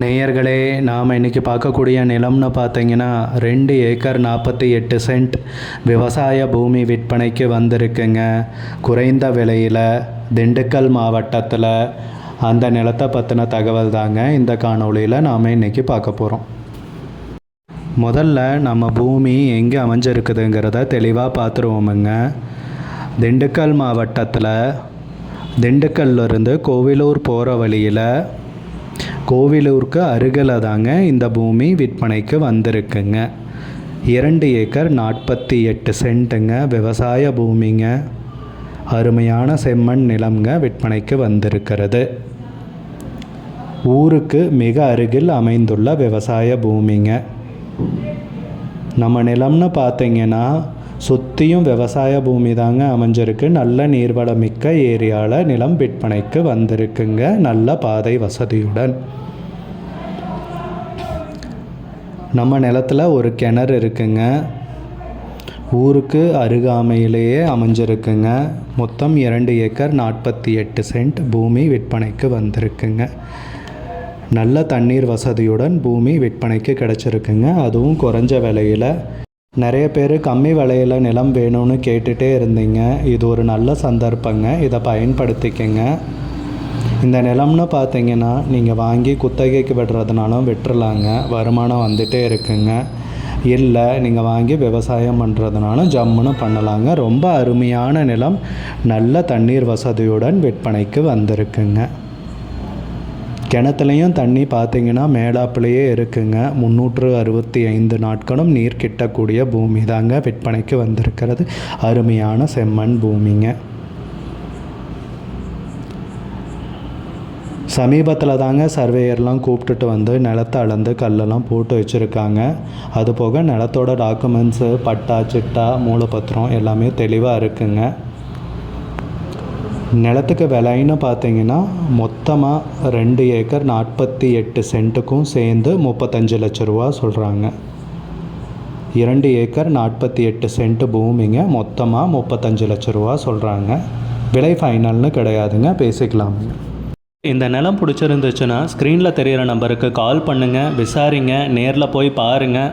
நேயர்களே நாம் இன்றைக்கி பார்க்கக்கூடிய நிலம்னு பார்த்தீங்கன்னா ரெண்டு ஏக்கர் நாற்பத்தி எட்டு சென்ட் விவசாய பூமி விற்பனைக்கு வந்திருக்குங்க. குறைந்த விலையில் திண்டுக்கல் மாவட்டத்தில் அந்த நிலத்தை பற்றின தகவல் தாங்க இந்த காணொளியில் நாம் இன்றைக்கி பார்க்க போகிறோம் முதல்ல நம்ம பூமி எங்கே அமைஞ்சிருக்குதுங்கிறத தெளிவாக பார்த்துருவோமுங்க. திண்டுக்கல் மாவட்டத்தில் திண்டுக்கல்லிருந்து கோவிலூர் போகிற வழியில் கோவிலூருக்கு அருகில் தாங்க இந்த பூமி விற்பனைக்கு வந்திருக்குங்க. இரண்டு ஏக்கர் நாற்பத்தி எட்டு சென்ட்டுங்க விவசாய பூமிங்க. அருமையான செம்மண் நிலம்ங்க விற்பனைக்கு வந்திருக்கிறது. ஊருக்கு மிக அருகில் அமைந்துள்ள விவசாய பூமிங்க. நம்ம நிலம்னு பார்த்தீங்கன்னா சுற்றியும் விவசாய பூமி தாங்க அமைஞ்சிருக்கு. நல்ல நீர்வளம் மிக்க ஏரியாவில் நிலம் விற்பனைக்கு வந்திருக்குங்க. நல்ல பாதை வசதியுடன். நம்ம நிலத்தில் ஒரு கிணறு இருக்குங்க. ஊருக்கு அருகாமையிலேயே அமைஞ்சிருக்குங்க. மொத்தம் இரண்டு ஏக்கர் நாற்பத்தி எட்டு சென்ட் பூமி விற்பனைக்கு வந்திருக்குங்க. நல்ல தண்ணீர் வசதியுடன் பூமி விற்பனைக்கு கிடச்சிருக்குங்க. அதுவும் குறைஞ்ச விலையில். நிறைய பேர் கம்மி விலையில் நிலம் வேணும்னு கேட்டுகிட்டே இருந்தீங்க. இது ஒரு நல்ல சந்தர்ப்பங்க. இதை பயன்படுத்திக்கங்க. இந்த நிலம்னு பார்த்தீங்கன்னா நீங்கள் வாங்கி குத்தகைக்கு விடுறதுனாலும் விட்டுறலாங்க. வருமானம் வந்துட்டே இருக்குங்க. இல்லை நீங்கள் வாங்கி விவசாயம் பண்ணுறதுனாலும் ஜம்முன்னு பண்ணலாங்க. ரொம்ப அருமையான நிலம். நல்ல தண்ணீர் வசதியுடன் விற்பனைக்கு வந்திருக்குங்க. கிணத்துலையும் தண்ணி பார்த்தீங்கன்னா மேலாப்புலேயே இருக்குங்க. முந்நூற்று அறுபத்தி ஐந்து நாட்களும் நீர் கிட்டக்கூடிய பூமி தாங்க விற்பனைக்கு வந்திருக்கிறது. அருமையான செம்மண் பூமிங்க. சமீபத்தில் தாங்க சர்வேயர்லாம் கூப்பிட்டுட்டு வந்து நிலத்தை அளந்து கல்லெல்லாம் போட்டு வச்சுருக்காங்க. அது போக நிலத்தோட டாக்குமெண்ட்ஸு பட்டா சிட்டா மூலப்பத்திரம் எல்லாமே தெளிவாக இருக்குங்க. நிலத்துக்கு விலைன்னு பார்த்தீங்கன்னா மொத்தமாக ரெண்டு ஏக்கர் நாற்பத்தி எட்டு சென்ட்டுக்கும் சேர்ந்து முப்பத்தஞ்சு லட்ச ரூபா சொல்கிறாங்க இரண்டு ஏக்கர் நாற்பத்தி எட்டு சென்ட் பூமிங்க மொத்தமாக முப்பத்தஞ்சு லட்ச ரூபா சொல்கிறாங்க விலை ஃபைனல்னு கிடையாதுங்க பேசிக்கலாமுங்க. இந்த நிலம் பிடிச்சிருந்துச்சுன்னா ஸ்க்ரீனில் தெரிகிற நம்பருக்கு கால் பண்ணுங்கள் விசாரிங்க நேரில் போய் பாருங்கள்